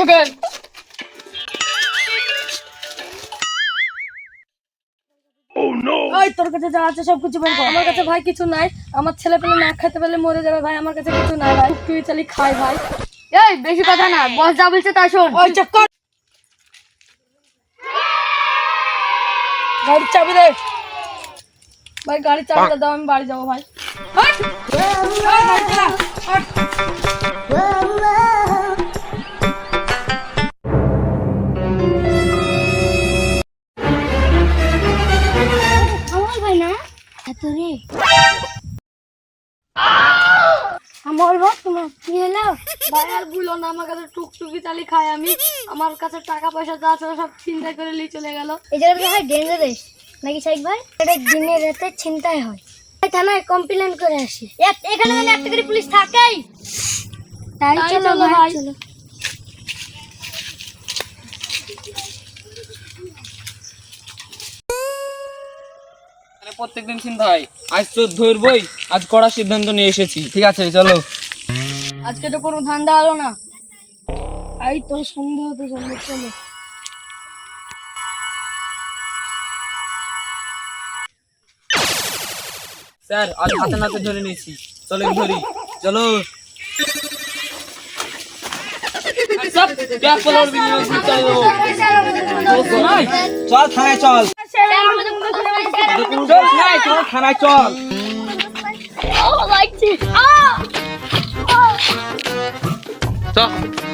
থেকে ওই তোর কাছে যা আছে সব কিছু বের আমার কাছে ভাই কিছু নাই। আমার ছেলে পেলে না খেতে পেলে মরে যাবে ভাই। আমার কাছে কিছু নাই ভাই। তুই চালি খাই ভাই। এই বেশি কথা না। বস যা বলছে তা শোন। ওই গাড়ির চাবি দে। ভাই গাড়ির চাবিটা দাও আমি বাড়ি যাব ভাই। এত রে আমার ভাই তোমার কি হলো? ভাই আর ভুলো না আমার কাছে টুকটুকি চালি খাই আমি। আমার কাছে টাকা পয়সা যা আছে সব চিন্তা করে নিয়ে চলে গেল। এই জায়গাটা হয় ডেঞ্জারাস নাকি সাইক ভাই? এটা দিনে রাতে চিন্তায় হয়। থানায় কমপ্লেন করে আসি। এখানে মানে একটা করে পুলিশ থাকেই। তাই চলো ভাই। চলো। প্রত্যেকদিন চিন্তা হয়। আজ তো ধরবই আজ কড়া সিদ্ধান্ত নিয়ে এসেছি। ঠিক আছে চলো। আজকে তো কোনো ধান্দা হলো না। আই তো সন্ধ্যা তো চলো চলো। স্যার আজ হাতে নাতে ধরে নিয়েছি। চলো ধরি। চলো। সব ব্যাগ পলার বিনিয়োগ দিতে হবে। চল। থানায় চল। চল থানায় চল। থানায় চল। চল